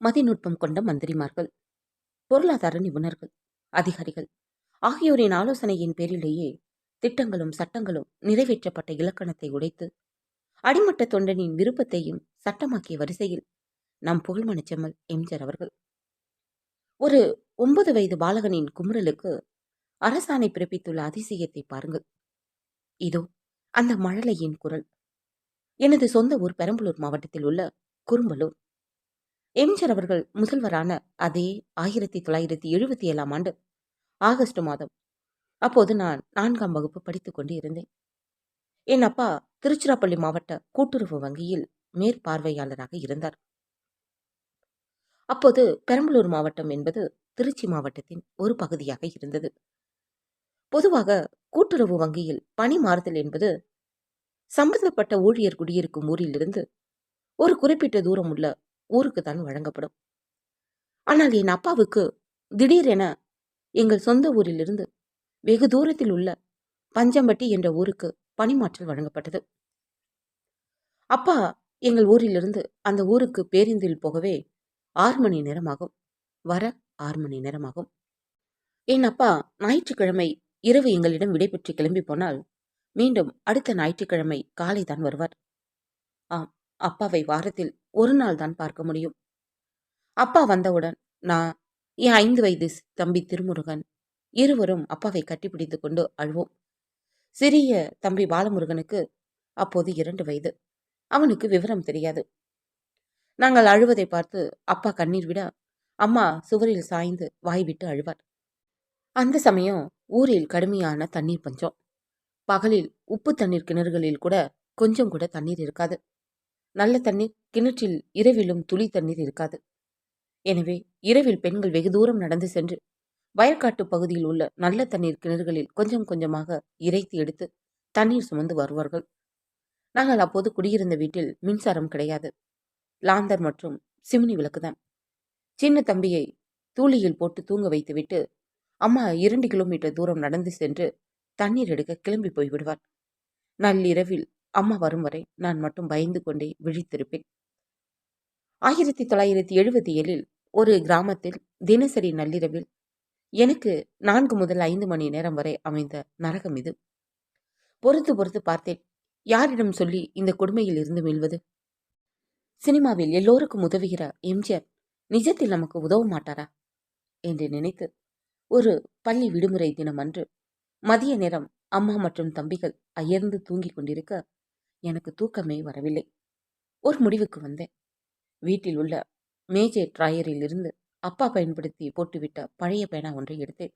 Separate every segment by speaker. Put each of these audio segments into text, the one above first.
Speaker 1: மதிநுட்பம் கொண்ட மந்திரிமார்கள் பொருளாதார நிபுணர்கள் அதிகாரிகள் ஆகியோரின் ஆலோசனையின் பேரிலேயே திட்டங்களும் சட்டங்களும் நிறைவேற்றப்பட்ட இலக்கணத்தை உடைத்து அடிமட்ட தொண்டனின் விருப்பத்தையும் சட்டமாக்கிய வரிசையில் நம் புகழ்மணிச்செம்மல் எம்ஜர் அவர்கள். ஒரு ஒன்பது வயது பாலகனின் குமுறலுக்கு அரசாணை பிறப்பித்துள்ள அதிசயத்தை பாருங்கள். இதோ அந்த மழலையின் குரல். எனது சொந்த ஊர் பெரம்பலூர் மாவட்டத்தில் உள்ள குறும்பலூர். எம்ஜிஆர் அவர்கள் முதல்வரான அதே ஆயிரத்தி தொள்ளாயிரத்தி எழுபத்தி ஏழாம் ஆண்டு ஆகஸ்ட் மாதம். அப்போது நான் நான்காம் வகுப்பு படித்துக் கொண்டு இருந்தேன். என் அப்பா திருச்சிராப்பள்ளி மாவட்ட கூட்டுறவு வங்கியில் மேற்பார்வையாளராக இருந்தார். அப்போது பெரம்பலூர் மாவட்டம் என்பது திருச்சி மாவட்டத்தின் ஒரு பகுதியாக இருந்தது. பொதுவாக கூட்டுறவு வங்கியில் பணி மாறுதல் என்பது சம்பந்தப்பட்ட ஊழியர் குடியிருக்கும் ஊரிலிருந்து ஒரு குறிப்பிட்ட தூரம் உள்ள ஊருக்கு தான் வழங்கப்படும். ஆனால் என் அப்பாவுக்கு திடீரென எங்கள் சொந்த ஊரிலிருந்து வெகு தூரத்தில் உள்ள பஞ்சம்பட்டி என்ற ஊருக்கு பணிமாற்றல் வழங்கப்பட்டது. அப்பா எங்கள் ஊரிலிருந்து அந்த ஊருக்கு பேருந்தில் போகவே ஆறு மணி நேரமாகும். வர ஆறு மணி நேரமாகும். என் அப்பா ஞாயிற்றுக்கிழமை இரவு எங்களிடம் விடைபெற்று கிளம்பி போனால் மீண்டும் அடுத்த ஞாயிற்றுக்கிழமை காலை தான் வருவார். ஆம் அப்பாவை வாரத்தில் ஒரு நாள் தான் பார்க்க முடியும். அப்பா வந்தவுடன் நான் என் ஐந்து வயது தம்பி திருமுருகன். இருவரும் அப்பாவை கட்டிப்பிடித்து கொண்டு அழுவோம். சிறிய தம்பி பாலமுருகனுக்கு அப்போது இரண்டு வயது. அவனுக்கு விவரம் தெரியாது. நாங்கள் அழுவதை பார்த்து அப்பா கண்ணீர் விட அம்மா சுவரில் சாய்ந்து வாய்விட்டு அழுவார். அந்த சமயம் ஊரில் கடுமையான தண்ணீர் பஞ்சம். பகலில் உப்பு தண்ணீர் கிணறுகளில் கூட கொஞ்சம் கூட தண்ணீர் இருக்காது. நல்ல தண்ணீர் கிணற்றில் இரவிலும் துளி தண்ணீர் இருக்காது. எனவே இரவில் பெண்கள் வெகு தூரம் நடந்து சென்று வயற்காட்டு பகுதியில் உள்ள நல்ல தண்ணீர் கிணறுகளில் கொஞ்சம் கொஞ்சமாக இறைத்து எடுத்து தண்ணீர் சுமந்து வருவார்கள். நாங்கள் அப்போது குடியிருந்த வீட்டில் மின்சாரம் கிடையாது. லாந்தர் மற்றும் சிமினி விளக்குதான். சின்ன தம்பியை தூளியில் போட்டு தூங்க வைத்துவிட்டு அம்மா இரண்டு கிலோமீட்டர் தூரம் நடந்து சென்று தண்ணீர் எடுக்க கிளம்பி போய்விடுவார் நள்ளிரவில் அம்மா வரும் வரை நான் மட்டும் பயந்து கொண்டே விழித்திருப்பேன். ஆயிரத்தி தொள்ளாயிரத்தி எழுபத்தி ஏழில் ஒரு கிராமத்தில் தினசரி நள்ளிரவில் எனக்கு நான்கு முதல் ஐந்து மணி நேரம் வரை அமைந்த நரகம் இது. பொறுத்து பொறுத்து பார்த்தேன் யாரிடம் சொல்லி இந்த கொடுமையில் இருந்து மீள்வது? சினிமாவில் எல்லோருக்கும் உதவுகிற எம்ஜிஆர் நிஜத்தில் நமக்கு உதவ மாட்டாரா? என்று நினைத்து ஒரு பள்ளி விடுமுறை தினம் அன்று மதிய நேரம் அம்மா மற்றும் தம்பிகள் அயர்ந்து தூங்கிக் கொண்டிருக்க எனக்கு தூக்கமே வரவில்லை. ஒரு முடிவுக்கு வந்தேன். வீட்டில் உள்ள மேஜை ட்ராயரில் இருந்து அப்பா பயன்படுத்தி போட்டுவிட்ட பழைய பேனா ஒன்றை எடுத்தேன்.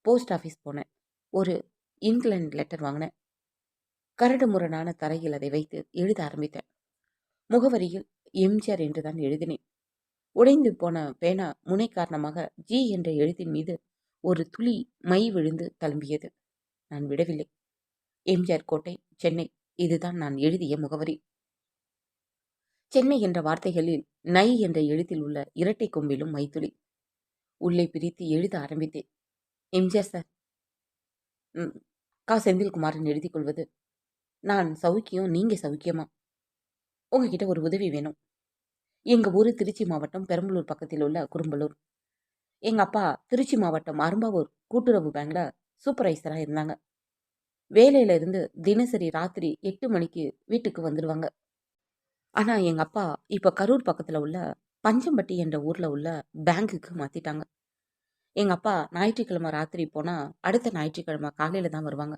Speaker 1: போஸ்ட் ஆஃபீஸ் போனேன். ஒரு இங்கிலாந்து லெட்டர் வாங்கினேன். கரடு முரடான தரையில் அதை வைத்து எழுத ஆரம்பித்தேன். முகவரியில் எம்ஜிஆர் என்றுதான் எழுதினேன். உடைந்து போன பேனா முனை காரணமாக ஜி என்ற எழுத்தின் மீது ஒரு துளி மை விழுந்து தழும்பியது. நான் விடவில்லை. எம்ஜிஆர் கோட்டை சென்னை. இதுதான் நான் எழுதிய முகவரி. சென்னை என்ற வார்த்தைகளில் நை என்ற எழுத்தில் உள்ள இரட்டை கொம்பிலும் மைத்துளி. உள்ளே பிரித்து எழுத ஆரம்பித்தேன். எம்ஜிஆர் சார். ம், கா. செந்தில்குமாரன் எழுதி கொள்வது. நான் சௌக்கியம் நீங்க சௌக்கியமா? உங்ககிட்ட ஒரு உதவி வேணும். எங்க ஊர் திருச்சி மாவட்டம் பெரம்பலூர் பக்கத்தில் உள்ள குறும்பலூர். எங்க அப்பா திருச்சி மாவட்டம் அரும்பாவூர் கூட்டுறவு பேங்க்ல சூப்பர்வைசரா இருந்தாங்க. வேலையில இருந்து தினசரி ராத்திரி எட்டு மணிக்கு வீட்டுக்கு வந்துடுவாங்க ஆனா எங்க அப்பா இப்ப கரூர் பக்கத்துல உள்ள பஞ்சம்பட்டி என்ற ஊர்ல உள்ள பேங்குக்கு மாத்திட்டாங்க. எங்க அப்பா ஞாயிற்றுக்கிழமை ராத்திரி போனா அடுத்த ஞாயிற்றுக்கிழமை காலையில தான் வருவாங்க.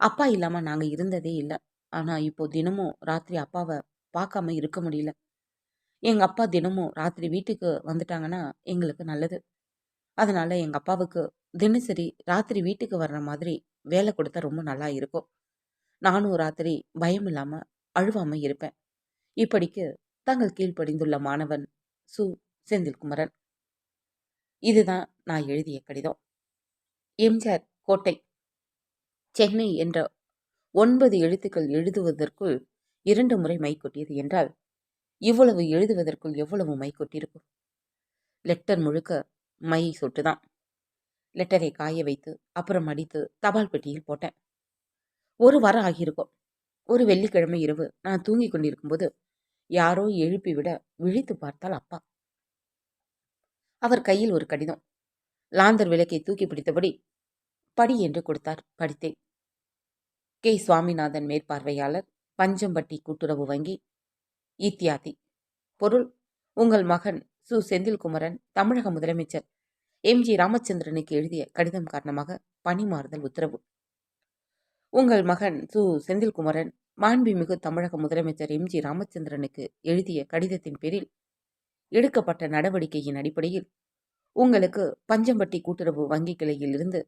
Speaker 1: அப்பா இல்லாம நாங்க இருந்ததே இல்லை. ஆனா இப்போ தினமும் ராத்திரி அப்பாவை பார்க்காம இருக்க முடியல. எங்க அப்பா தினமும் ராத்திரி வீட்டுக்கு வந்துட்டாங்கன்னா எங்களுக்கு நல்லது. அதனால எங்க அப்பாவுக்கு தினசரி ராத்திரி வீட்டுக்கு வர்ற மாதிரி வேலை கொடுத்தா ரொம்ப நல்லா இருக்கும். நானும் ராத்திரி பயம் இல்லாம அழுவாம இருப்பேன். இப்படிக்கு தங்கள் கீழ்ப்படிந்துள்ள மாணவன் சு. செந்தில்குமரன். இதுதான் நான் எழுதிய கடிதம். எம்ஜிஆர் கோட்டை. சென்னை என்ற ஒன்பது எழுத்துக்கள் எழுதுவதற்குள் இரண்டு முறை மை கொட்டியது என்றால் இவ்வளவு எழுதுவதற்குள் எவ்வளவு மை கொட்டியிருக்கும்? லெட்டர் முழுக்க மை சொட்டுதான். லெட்டரை காய வைத்து அப்புறம் அடித்து தபால் பெட்டியில் போட்டேன். ஒரு வாரம் ஆகியிருக்கும். ஒரு வெள்ளிக்கிழமை இரவு நான் தூங்கிக் கொண்டிருக்கும்போது யாரோ எழுப்பிவிட விழித்து பார்த்தால் அப்பா. அவர் கையில் ஒரு கடிதம். லாந்தர் விளக்கை தூக்கி பிடித்தபடி படி என்று கொடுத்தார். படித்தேன். கே. சுவாமிநாதன் மேற்பார்வையாளர் பஞ்சம்பட்டி கூட்டுறவு வங்கி இத்தியாதி. பொருள் உங்கள் மகன் சு. செந்தில்குமரன் தமிழக முதலமைச்சர் எம். ஜி. ராமச்சந்திரனுக்கு எழுதிய கடிதம் காரணமாக பணிமாறுதல் உத்தரவு. உங்கள் மகன் சு. செந்தில்குமரன் மாண்புமிகு தமிழக முதலமைச்சர் எம். ஜி. ராமச்சந்திரனுக்கு எழுதிய கடிதத்தின் பேரில் எடுக்கப்பட்ட நடவடிக்கையின் அடிப்படையில் உங்களுக்கு பஞ்சம்பட்டி கூட்டுறவு வங்கி கிளையில் இருந்து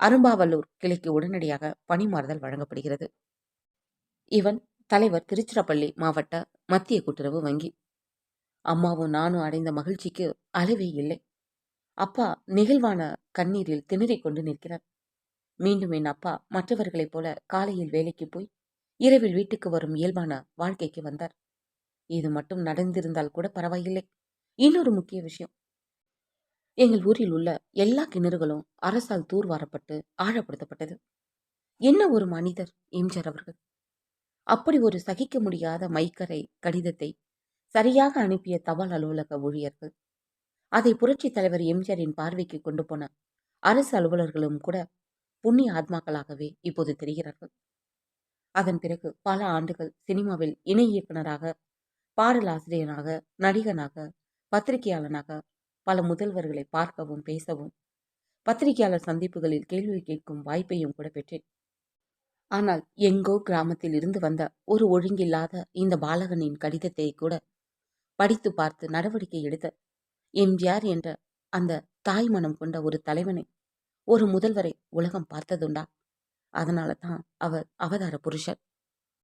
Speaker 1: அரும்பாவல்லூர் கிளைக்கு உடனடியாக பணிமாறுதல் வழங்கப்படுகிறது. இவன் தலைவர் திருச்சிராப்பள்ளி மாவட்ட மத்திய கூட்டுறவு வங்கி. அம்மாவும் நானும் அடைந்த மகிழ்ச்சிக்கு அளவே இல்லை. அப்பா நெகிழ்வான கண்ணீரில் திணறிக் கொண்டு நிற்கிறார். மீண்டும் என் அப்பா மற்றவர்களைப் போல காலையில் வேலைக்கு போய் இரவில் வீட்டுக்கு வரும் இயல்பான வாழ்க்கைக்கு வந்தார். இது மட்டும் நடந்திருந்தால் கூட பரவாயில்லை. இன்னொரு முக்கிய விஷயம். எங்கள் ஊரில் உள்ள எல்லா கிணறுகளும் அரசால் தூர்வாரப்பட்டு ஆழப்படுத்தப்பட்டது. என்ன ஒரு மனிதர் எம்ஜர் அவர்கள்? அப்படி ஒரு சகிக்க முடியாத மைக்கரை கடிதத்தை சரியாக அனுப்பிய தபால் அலுவலக ஊழியர்கள் அதை புரட்சித் தலைவர் எம்ஜிஆரின் பார்வைக்கு கொண்டு போன அரசு அலுவலர்களும் கூட புண்ணிய ஆத்மாக்களாகவே இப்போது தெரிகிறார்கள். அதன் பிறகு பல ஆண்டுகள் சினிமாவில் இணை இயக்குனராக பாடலாசிரியனாக நடிகனாக பத்திரிகையாளனாக பல முதல்வர்களை பார்க்கவும் பேசவும் பத்திரிகையாளர் சந்திப்புகளில் கேள்வி கேட்கும் வாய்ப்பையும் கூட பெற்றேன். ஆனால் எங்கோ கிராமத்தில் இருந்து வந்த ஒரு ஒழுங்கில்லாத இந்த பாலகனின் கடிதத்தை கூட படித்து பார்த்து நடவடிக்கை எடுத்த எம்ஜிஆர் என்ற அந்த தாய் மனம் கொண்ட ஒரு தலைவனை ஒரு முதல்வரை உலகம் பார்த்ததுண்டா. அதனால தான் அவர் அவதார புருஷர்.